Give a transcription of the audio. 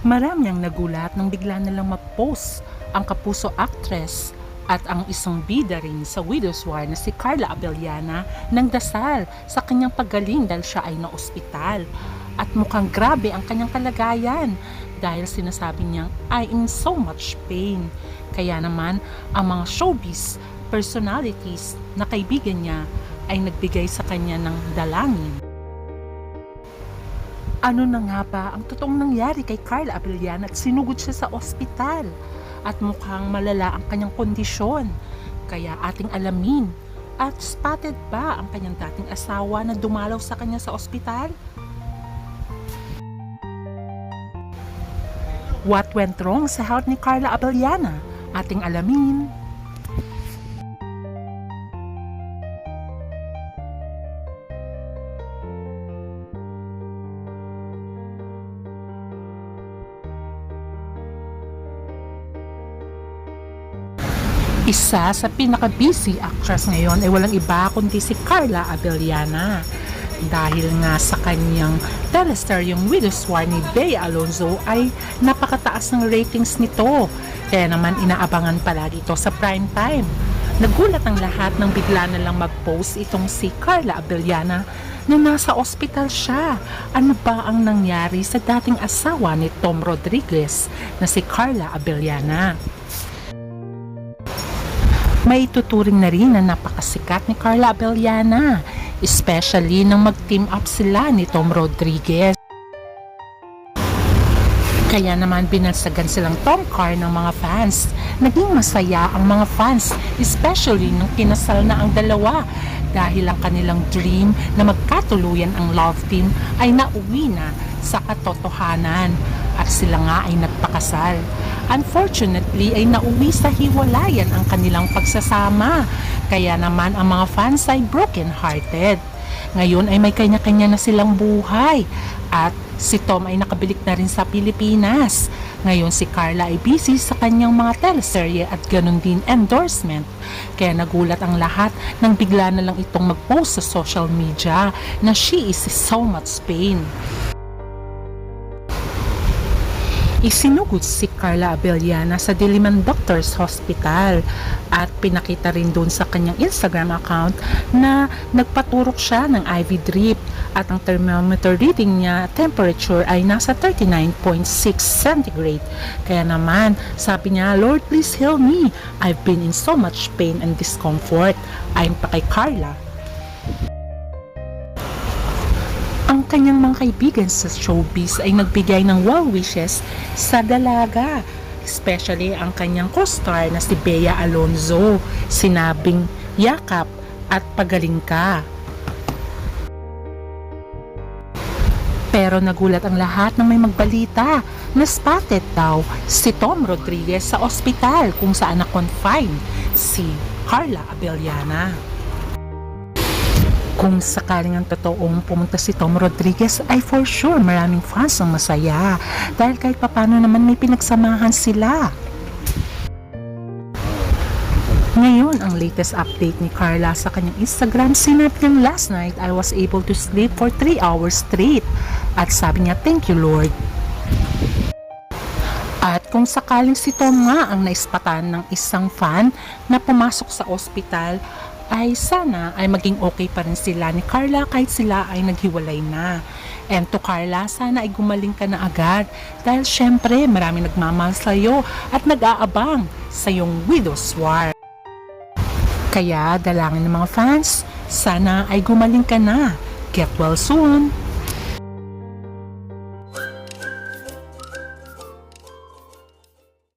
Marami ang nagulat nang bigla na lang mag-post ang kapuso actress at ang isang bida rin sa Widow's War na si Carla Abellana ng dasal sa kanyang paggaling dahil siya ay na-ospital. At mukhang grabe ang kanyang kalagayan dahil sinasabi niyang I in so much pain. Kaya naman ang mga showbiz personalities na kaibigan niya ay nagbigay sa kanya ng dalangin. Ano na nga ba ang totoong nangyari kay Carla Abellana at sinugod siya sa ospital? At mukhang malala ang kanyang kondisyon. Kaya ating alamin. At spotted ba ang kanyang dating asawa na dumalaw sa kanya sa ospital? What went wrong sa health ni Carla Abellana? Ating alamin. Isa sa pinaka-busy actress ngayon ay walang iba kundi si Carla Abellana. Dahil nga sa kanyang telestar yung Widow's War ni Bea Alonzo ay napakataas ng ratings nito. Kaya naman inaabangan palagi ito sa prime time. Nagulat ang lahat nang bigla na lang mag-post itong si Carla Abellana na nasa ospital siya. Ano ba ang nangyari sa dating asawa ni Tom Rodriguez na si Carla Abellana? May tuturing na rin na napakasikat ni Carla Abellana, especially nang mag-team up sila ni Tom Rodriguez. Kaya naman binansagan silang Tom Car ng mga fans. Naging masaya ang mga fans, especially nung kinasal na ang dalawa dahil ang kanilang dream na magkatuluyan ang love team ay nauwi na sa katotohanan at sila nga ay nagpakasal. Unfortunately ay nauwi sa hiwalayan ang kanilang pagsasama. Kaya naman ang mga fans ay broken hearted. Ngayon ay may kanya-kanya na silang buhay at si Tom ay nakabilik na rin sa Pilipinas. Ngayon si Carla ay busy sa kanyang mga teleserye at ganun din endorsement. Kaya nagulat ang lahat nang bigla na lang itong mag-post sa social media na she is so much pain. Isinugod si Carla Abellana sa Diliman Doctors Hospital at pinakita rin doon sa kanyang Instagram account na nagpaturok siya ng IV drip at ang thermometer reading niya temperature ay nasa 39.6 centigrade. Kaya naman, sabi niya, Lord please heal me. I've been in so much pain and discomfort. Ayon pa kay Carla, ang kanyang mga kaibigan sa showbiz ay nagbigay ng well wishes sa dalaga. Especially ang kanyang co-star na si Bea Alonzo. Sinabing, yakap at pagaling ka. Pero nagulat ang lahat nang may magbalita na spotted daw si Tom Rodriguez sa ospital kung saan na-confine si Carla Abellana. Kung sakaling ang totoong pumunta si Tom Rodriguez ay for sure maraming fans ang masaya dahil kahit papano naman may pinagsamahan sila. Ngayon, ang latest update ni Carla sa kanyang Instagram, sinabi niyang last night I was able to sleep for 3 hours straight. At sabi niya, thank you Lord. At kung sakaling si Tom nga ang naispatan ng isang fan na pumasok sa ospital, ay sana ay maging okay pa rin sila ni Carla kahit sila ay naghiwalay na. And to Carla, sana ay gumaling ka na agad dahil syempre marami nagmamahal sa iyo at nag-aabang sa iyong widow's war. Kaya dalangin ng mga fans, sana ay gumaling ka na. Get well soon!